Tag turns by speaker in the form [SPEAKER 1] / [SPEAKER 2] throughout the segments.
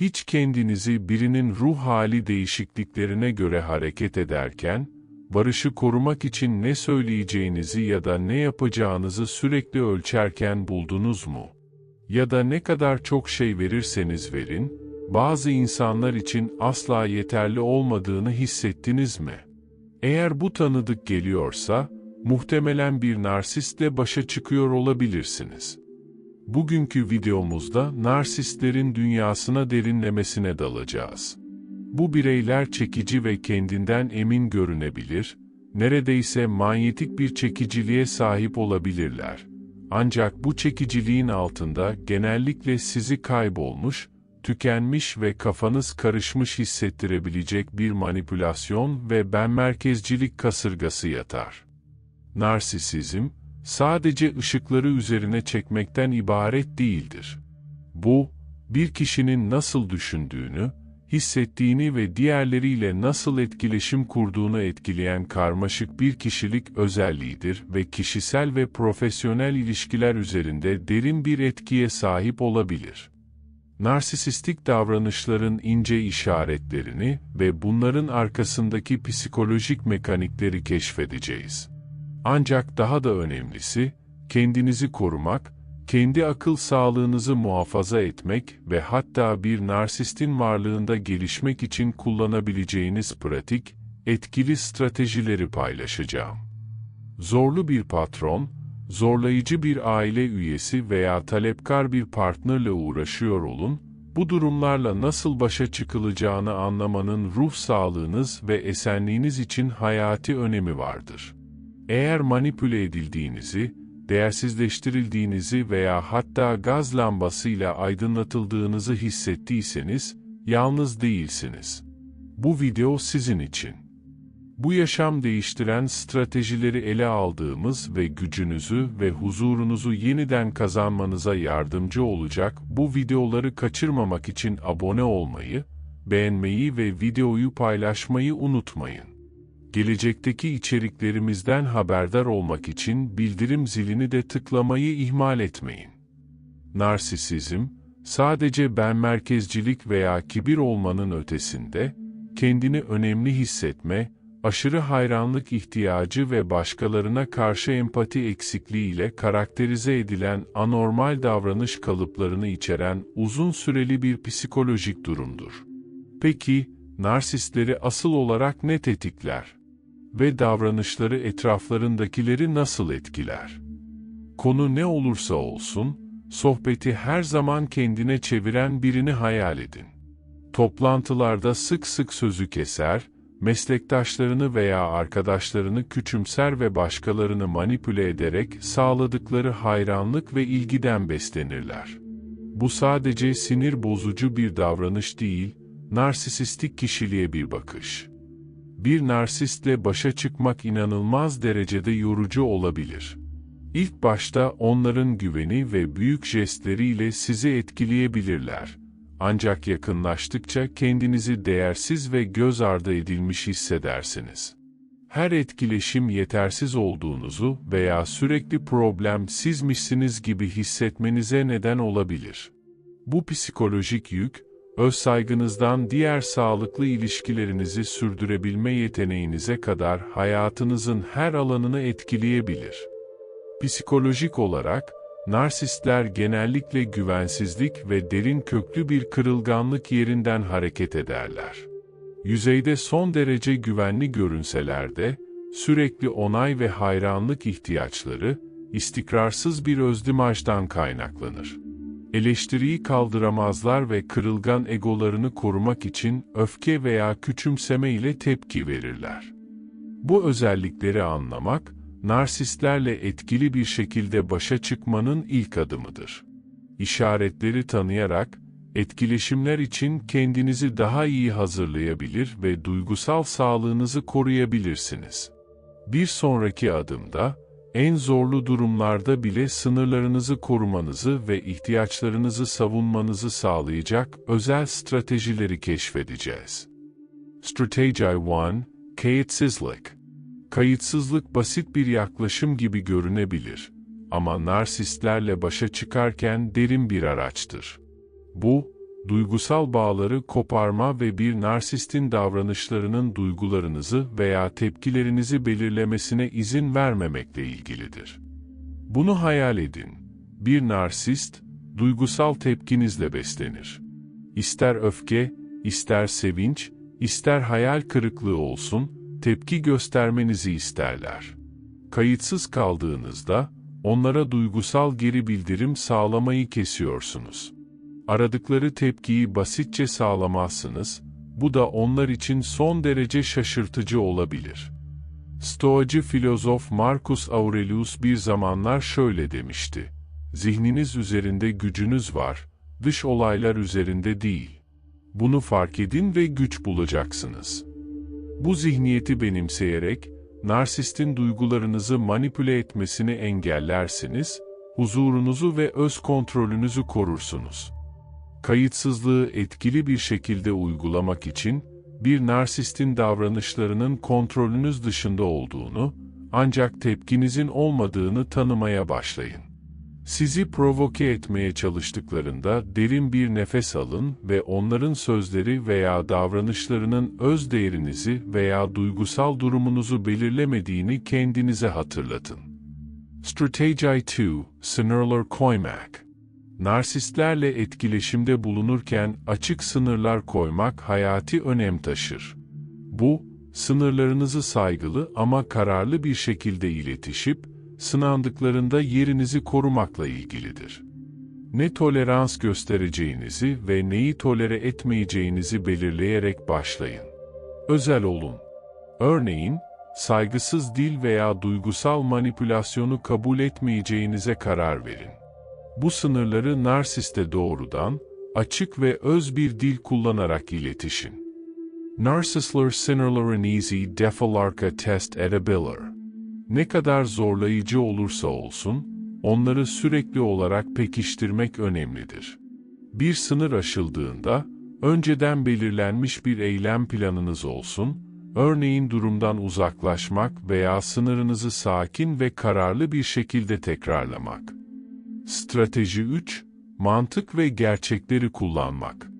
[SPEAKER 1] Hiç kendinizi birinin ruh hali değişikliklerine göre hareket ederken, barışı korumak için ne söyleyeceğinizi ya da ne yapacağınızı sürekli ölçerken buldunuz mu? Ya da ne kadar çok şey verirseniz verin, bazı insanlar için asla yeterli olmadığını hissettiniz mi? Eğer bu tanıdık geliyorsa, muhtemelen bir narsistle başa çıkıyor olabilirsiniz. Bugünkü videomuzda narsistlerin dünyasına derinlemesine dalacağız. Bu bireyler çekici ve kendinden emin görünebilir, neredeyse manyetik bir çekiciliğe sahip olabilirler. Ancak bu çekiciliğin altında genellikle sizi kaybolmuş, tükenmiş ve kafanız karışmış hissettirebilecek bir manipülasyon ve benmerkezcilik kasırgası yatar. Narsisizm, sadece ışıkları üzerine çekmekten ibaret değildir. Bu, bir kişinin nasıl düşündüğünü, hissettiğini ve diğerleriyle nasıl etkileşim kurduğunu etkileyen karmaşık bir kişilik özelliğidir ve kişisel ve profesyonel ilişkiler üzerinde derin bir etkiye sahip olabilir. Narsisistik davranışların ince işaretlerini ve bunların arkasındaki psikolojik mekanikleri keşfedeceğiz. Ancak daha da önemlisi, kendinizi korumak, kendi akıl sağlığınızı muhafaza etmek ve hatta bir narsistin varlığında gelişmek için kullanabileceğiniz pratik, etkili stratejileri paylaşacağım. Zorlu bir patron, zorlayıcı bir aile üyesi veya talepkar bir partnerle uğraşıyor olun, bu durumlarla nasıl başa çıkılacağını anlamanın ruh sağlığınız ve esenliğiniz için hayati önemi vardır. Eğer manipüle edildiğinizi, değersizleştirildiğinizi veya hatta gaz lambasıyla aydınlatıldığınızı hissettiyseniz, yalnız değilsiniz. Bu video sizin için. Bu yaşam değiştiren stratejileri ele aldığımız ve gücünüzü ve huzurunuzu yeniden kazanmanıza yardımcı olacak bu videoları kaçırmamak için abone olmayı, beğenmeyi ve videoyu paylaşmayı unutmayın. Gelecekteki içeriklerimizden haberdar olmak için bildirim zilini de tıklamayı ihmal etmeyin. Narsisizm, sadece ben merkezcilik veya kibir olmanın ötesinde, kendini önemli hissetme, aşırı hayranlık ihtiyacı ve başkalarına karşı empati eksikliği ile karakterize edilen anormal davranış kalıplarını içeren uzun süreli bir psikolojik durumdur. Peki, narsistleri asıl olarak ne tetikler? Ve davranışları etraflarındakileri nasıl etkiler? Konu ne olursa olsun, sohbeti her zaman kendine çeviren birini hayal edin. Toplantılarda sık sık sözü keser, meslektaşlarını veya arkadaşlarını küçümser ve başkalarını manipüle ederek sağladıkları hayranlık ve ilgiden beslenirler. Bu sadece sinir bozucu bir davranış değil, narsisistik kişiliğe bir bakış bir narsistle başa çıkmak inanılmaz derecede yorucu olabilir. İlk başta onların güveni ve büyük jestleriyle sizi etkileyebilirler. Ancak yakınlaştıkça kendinizi değersiz ve göz ardı edilmiş hissedersiniz. Her etkileşim yetersiz olduğunuzu veya sürekli problem sizmişsiniz gibi hissetmenize neden olabilir. Bu psikolojik yük, öz saygınızdan diğer sağlıklı ilişkilerinizi sürdürebilme yeteneğinize kadar hayatınızın her alanını etkileyebilir. Psikolojik olarak, narsistler genellikle güvensizlik ve derin köklü bir kırılganlık yerinden hareket ederler. Yüzeyde son derece güvenli görünseler de, sürekli onay ve hayranlık ihtiyaçları, istikrarsız bir özdimajdan kaynaklanır. Eleştiriyi kaldıramazlar ve kırılgan egolarını korumak için öfke veya küçümseme ile tepki verirler. Bu özellikleri anlamak, narsistlerle etkili bir şekilde başa çıkmanın ilk adımıdır. İşaretleri tanıyarak, etkileşimler için kendinizi daha iyi hazırlayabilir ve duygusal sağlığınızı koruyabilirsiniz. Bir sonraki adımda, en zorlu durumlarda bile sınırlarınızı korumanızı ve ihtiyaçlarınızı savunmanızı sağlayacak özel stratejileri keşfedeceğiz. Strategy 1, Kayıtsızlık Kayıtsızlık basit bir yaklaşım gibi görünebilir ama narsistlerle başa çıkarken derin bir araçtır. Bu, duygusal bağları koparma ve bir narsistin davranışlarının duygularınızı veya tepkilerinizi belirlemesine izin vermemekle ilgilidir. Bunu hayal edin. Bir narsist, duygusal tepkinizle beslenir. İster öfke, ister sevinç, ister hayal kırıklığı olsun, tepki göstermenizi isterler. Kayıtsız kaldığınızda, onlara duygusal geri bildirim sağlamayı kesiyorsunuz. Aradıkları tepkiyi basitçe sağlamazsınız, bu da onlar için son derece şaşırtıcı olabilir. Stoacı filozof Marcus Aurelius bir zamanlar şöyle demişti. Zihniniz üzerinde gücünüz var, dış olaylar üzerinde değil. Bunu fark edin ve güç bulacaksınız. Bu zihniyeti benimseyerek, narsistin duygularınızı manipüle etmesini engellersiniz, huzurunuzu ve öz kontrolünüzü korursunuz. Kayıtsızlığı etkili bir şekilde uygulamak için, bir narsistin davranışlarının kontrolünüz dışında olduğunu, ancak tepkinizin olmadığını tanımaya başlayın. Sizi provoke etmeye çalıştıklarında derin bir nefes alın ve onların sözleri veya davranışlarının öz değerinizi veya duygusal durumunuzu belirlemediğini kendinize hatırlatın. Strategy 2. Sınırlar koymak Narsistlerle etkileşimde bulunurken açık sınırlar koymak hayati önem taşır. Bu, sınırlarınızı saygılı ama kararlı bir şekilde iletişip, sınandıklarında yerinizi korumakla ilgilidir. Ne tolerans göstereceğinizi ve neyi tolere etmeyeceğinizi belirleyerek başlayın. Özel olun. Örneğin, saygısız dil veya duygusal manipülasyonu kabul etmeyeceğinize karar verin. Bu sınırları narsiste doğrudan, açık ve öz bir dil kullanarak iletişin. Narsistler sınırların easy defalarka test edebilir. Ne kadar zorlayıcı olursa olsun, onları sürekli olarak pekiştirmek önemlidir. Bir sınır aşıldığında, önceden belirlenmiş bir eylem planınız olsun, örneğin durumdan uzaklaşmak veya sınırınızı sakin ve kararlı bir şekilde tekrarlamak. Strateji 3. Mantık ve gerçekleri kullanmak.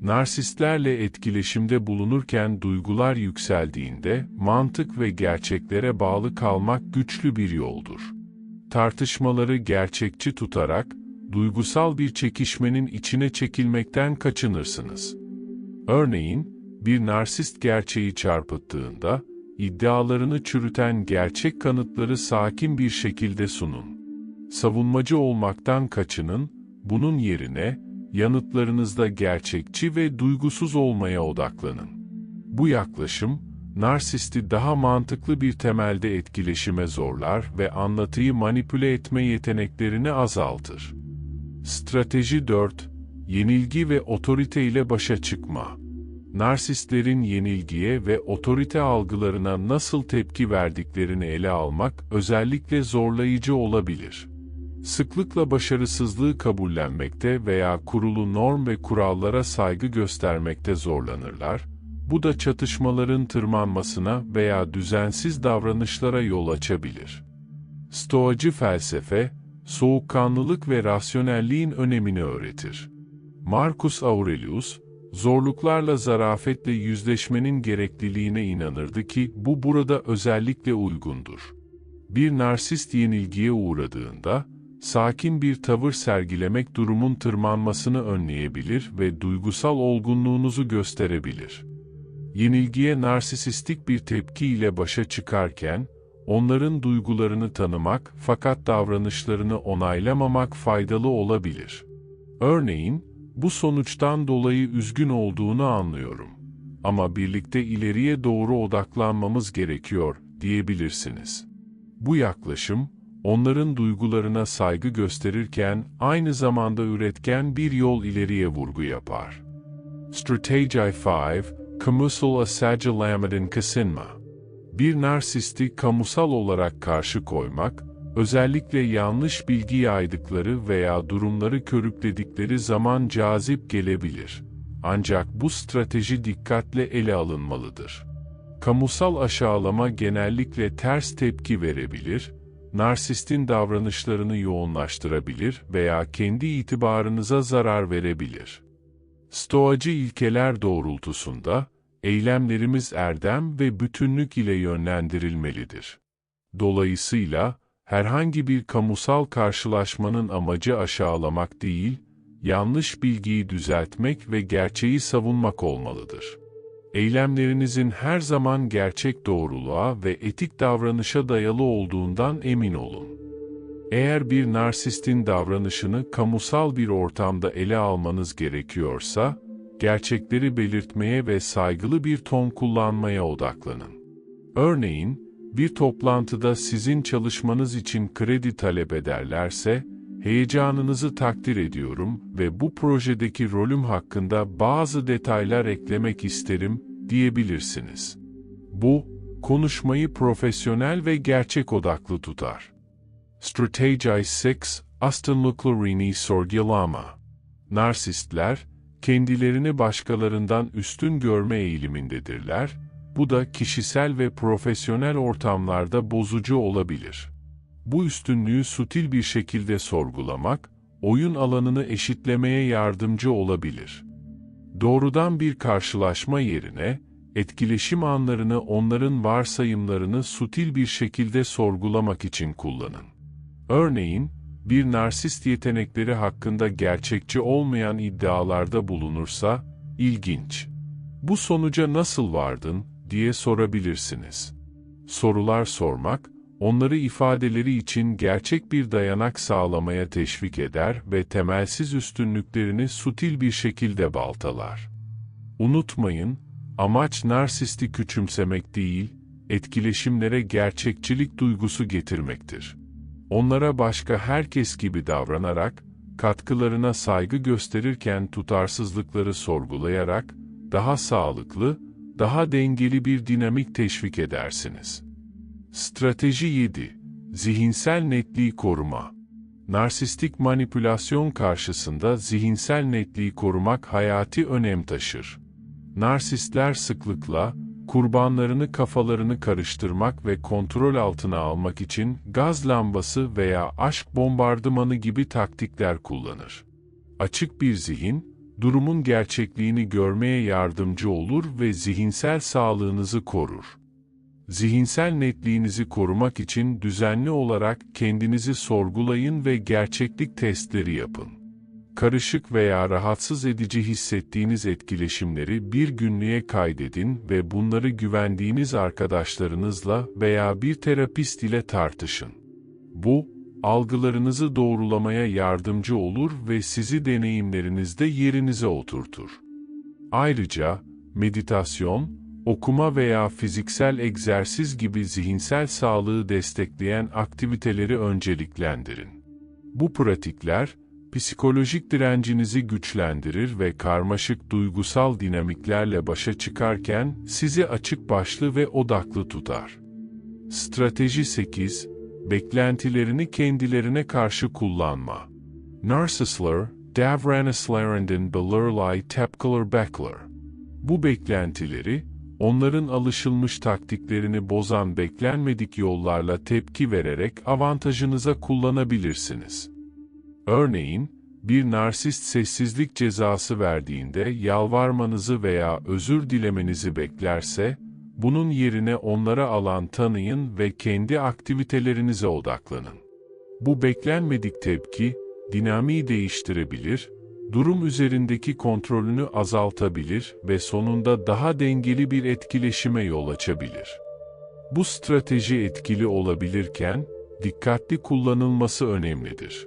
[SPEAKER 1] Narsistlerle etkileşimde bulunurken duygular yükseldiğinde mantık ve gerçeklere bağlı kalmak güçlü bir yoldur. Tartışmaları gerçekçi tutarak duygusal bir çekişmenin içine çekilmekten kaçınırsınız. Örneğin, bir narsist gerçeği çarpıttığında, iddialarını çürüten gerçek kanıtları sakin bir şekilde sunun. Savunmacı olmaktan kaçının, bunun yerine, yanıtlarınızda gerçekçi ve duygusuz olmaya odaklanın. Bu yaklaşım, narsisti daha mantıklı bir temelde etkileşime zorlar ve anlatıyı manipüle etme yeteneklerini azaltır. Strateji 4. Yenilgi ve otorite ile başa çıkma. Narsistlerin yenilgiye ve otorite algılarına nasıl tepki verdiklerini ele almak özellikle zorlayıcı olabilir. Sıklıkla başarısızlığı kabullenmekte veya kurulu norm ve kurallara saygı göstermekte zorlanırlar, bu da çatışmaların tırmanmasına veya düzensiz davranışlara yol açabilir. Stoacı felsefe, soğukkanlılık ve rasyonelliğin önemini öğretir. Marcus Aurelius, zorluklarla zarafetle yüzleşmenin gerekliliğine inanırdı ki bu burada özellikle uygundur. Bir narsist yenilgiye uğradığında, sakin bir tavır sergilemek durumun tırmanmasını önleyebilir ve duygusal olgunluğunuzu gösterebilir. Yenilgiye narsisistik bir tepki ile başa çıkarken, onların duygularını tanımak fakat davranışlarını onaylamamak faydalı olabilir. Örneğin, bu sonuçtan dolayı üzgün olduğunu anlıyorum. Ama birlikte ileriye doğru odaklanmamız gerekiyor, diyebilirsiniz. Bu yaklaşım, onların duygularına saygı gösterirken aynı zamanda üretken bir yol ileriye vurgu yapar. Strategy 5, Kamusal Asacalamadın Kasinma Bir narsisti kamusal olarak karşı koymak, özellikle yanlış bilgi yaydıkları veya durumları körükledikleri zaman cazip gelebilir. Ancak bu strateji dikkatle ele alınmalıdır. Kamusal aşağılama genellikle ters tepki verebilir, narsistin davranışlarını yoğunlaştırabilir veya kendi itibarınıza zarar verebilir. Stoacı ilkeler doğrultusunda, eylemlerimiz erdem ve bütünlük ile yönlendirilmelidir. Dolayısıyla, herhangi bir kamusal karşılaşmanın amacı aşağılamak değil, yanlış bilgiyi düzeltmek ve gerçeği savunmak olmalıdır. Eylemlerinizin her zaman gerçek doğruluğa ve etik davranışa dayalı olduğundan emin olun. Eğer bir narsistin davranışını kamusal bir ortamda ele almanız gerekiyorsa, gerçekleri belirtmeye ve saygılı bir ton kullanmaya odaklanın. Örneğin, bir toplantıda sizin çalışmanız için kredi talep ederlerse, heyecanınızı takdir ediyorum ve bu projedeki rolüm hakkında bazı detaylar eklemek isterim diyebilirsiniz. Bu, konuşmayı profesyonel ve gerçek odaklı tutar. Strategize 6 Astanlıklarını sorgulama. Narsistler, kendilerini başkalarından üstün görme eğilimindedirler, bu da kişisel ve profesyonel ortamlarda bozucu olabilir. Bu üstünlüğü sutil bir şekilde sorgulamak, oyun alanını eşitlemeye yardımcı olabilir. Doğrudan bir karşılaşma yerine, etkileşim anlarını onların varsayımlarını sutil bir şekilde sorgulamak için kullanın. Örneğin, bir narsist yetenekleri hakkında gerçekçi olmayan iddialarda bulunursa, ilginç. Bu sonuca nasıl vardın diye sorabilirsiniz. Sorular sormak, onları ifadeleri için gerçek bir dayanak sağlamaya teşvik eder ve temelsiz üstünlüklerini sutil bir şekilde baltalar. Unutmayın, amaç narsisti küçümsemek değil, etkileşimlere gerçekçilik duygusu getirmektir. Onlara başka herkes gibi davranarak, katkılarına saygı gösterirken tutarsızlıkları sorgulayarak, daha sağlıklı, daha dengeli bir dinamik teşvik edersiniz. Strateji 7. Zihinsel netliği koruma. Narsistik manipülasyon karşısında zihinsel netliği korumak hayati önem taşır. Narsistler sıklıkla, kurbanlarını kafalarını karıştırmak ve kontrol altına almak için gaz lambası veya aşk bombardımanı gibi taktikler kullanır. Açık bir zihin, durumun gerçekliğini görmeye yardımcı olur ve zihinsel sağlığınızı korur. Zihinsel netliğinizi korumak için düzenli olarak kendinizi sorgulayın ve gerçeklik testleri yapın. Karışık veya rahatsız edici hissettiğiniz etkileşimleri bir günlüğe kaydedin ve bunları güvendiğiniz arkadaşlarınızla veya bir terapist ile tartışın. Bu, algılarınızı doğrulamaya yardımcı olur ve sizi deneyimlerinizde yerinize oturtur. Ayrıca, meditasyon, okuma veya fiziksel egzersiz gibi zihinsel sağlığı destekleyen aktiviteleri önceliklendirin. Bu pratikler, psikolojik direncinizi güçlendirir ve karmaşık duygusal dinamiklerle başa çıkarken sizi açık başlı ve odaklı tutar. Strateji 8 beklentilerini kendilerine karşı kullanma. Narcissler, davranışlarından belirli tepkiler bekler. Bu beklentileri, onların alışılmış taktiklerini bozan beklenmedik yollarla tepki vererek avantajınıza kullanabilirsiniz. Örneğin, bir narsist sessizlik cezası verdiğinde yalvarmanızı veya özür dilemenizi beklerse, bunun yerine onlara alan tanıyın ve kendi aktivitelerinize odaklanın. Bu beklenmedik tepki, dinamiği değiştirebilir, durum üzerindeki kontrolünü azaltabilir ve sonunda daha dengeli bir etkileşime yol açabilir. Bu strateji etkili olabilirken, dikkatli kullanılması önemlidir.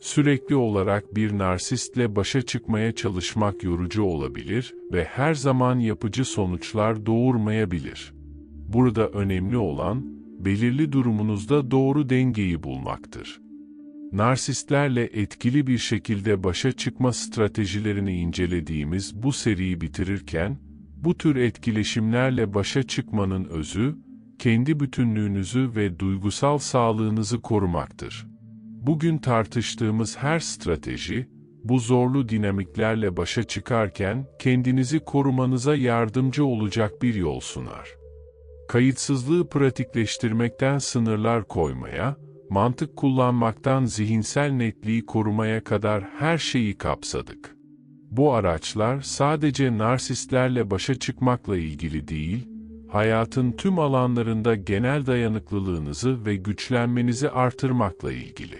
[SPEAKER 1] Sürekli olarak bir narsistle başa çıkmaya çalışmak yorucu olabilir ve her zaman yapıcı sonuçlar doğurmayabilir. Burada önemli olan, belirli durumunuzda doğru dengeyi bulmaktır. Narsistlerle etkili bir şekilde başa çıkma stratejilerini incelediğimiz bu seriyi bitirirken, bu tür etkileşimlerle başa çıkmanın özü, kendi bütünlüğünüzü ve duygusal sağlığınızı korumaktır. Bugün tartıştığımız her strateji, bu zorlu dinamiklerle başa çıkarken kendinizi korumanıza yardımcı olacak bir yol sunar. Kayıtsızlığı pratikleştirmekten sınırlar koymaya, mantık kullanmaktan zihinsel netliği korumaya kadar her şeyi kapsadık. Bu araçlar sadece narsistlerle başa çıkmakla ilgili değil, hayatın tüm alanlarında genel dayanıklılığınızı ve güçlenmenizi artırmakla ilgili.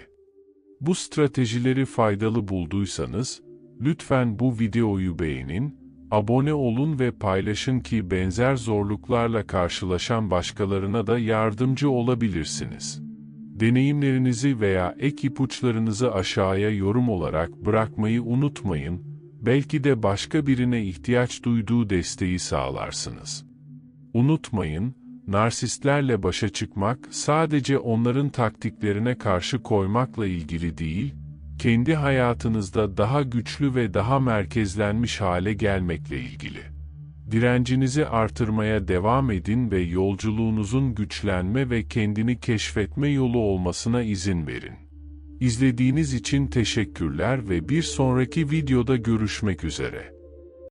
[SPEAKER 1] Bu stratejileri faydalı bulduysanız, lütfen bu videoyu beğenin, abone olun ve paylaşın ki benzer zorluklarla karşılaşan başkalarına da yardımcı olabilirsiniz. Deneyimlerinizi veya ek ipuçlarınızı aşağıya yorum olarak bırakmayı unutmayın, belki de başka birine ihtiyaç duyduğu desteği sağlarsınız. Unutmayın, narsistlerle başa çıkmak sadece onların taktiklerine karşı koymakla ilgili değil, kendi hayatınızda daha güçlü ve daha merkezlenmiş hale gelmekle ilgili. Direncinizi artırmaya devam edin ve yolculuğunuzun güçlenme ve kendini keşfetme yolu olmasına izin verin. İzlediğiniz için teşekkürler ve bir sonraki videoda görüşmek üzere.